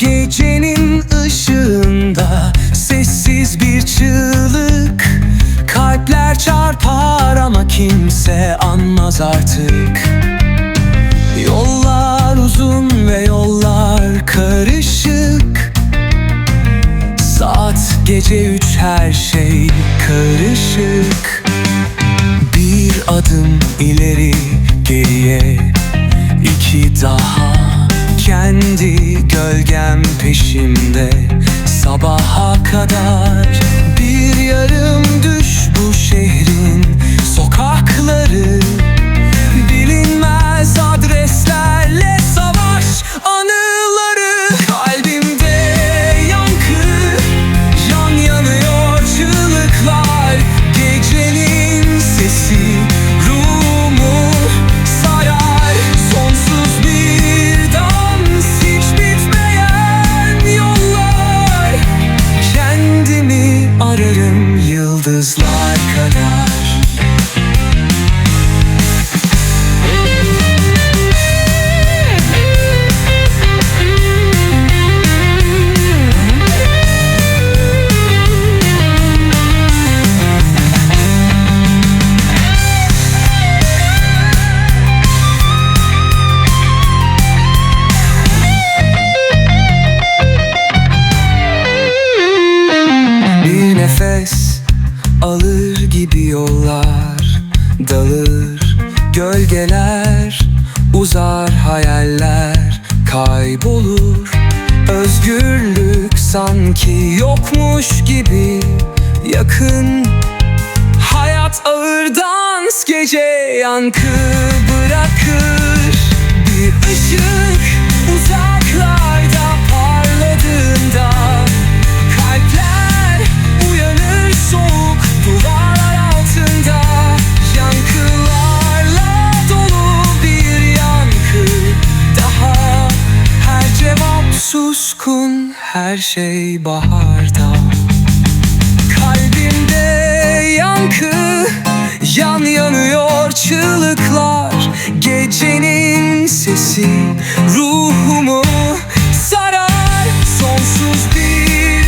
Gecenin ışığında sessiz bir çığlık. Kalpler çarpar ama kimse anmaz artık. Yollar uzun ve yollar karışık. Saat gece üç her şey karışık. Bir adım ileri geriye iki daha kendi gölgem peşimde. Sabaha kadar yıldızlar kadar alır gibi yollar Dalır gölgeler Uzar hayaller Kaybolur. Özgürlük sanki yokmuş gibi Yakın Hayat ağır dans gece yankı bırakır her şey baharda. Kalbimde yankı Yan yanıyor çığlıklar. Gecenin sesi Ruhumu sarar. Sonsuz bir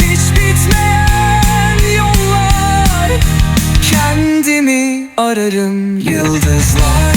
Hiç bitmeyen yollar. Kendimi ararım yıldızlar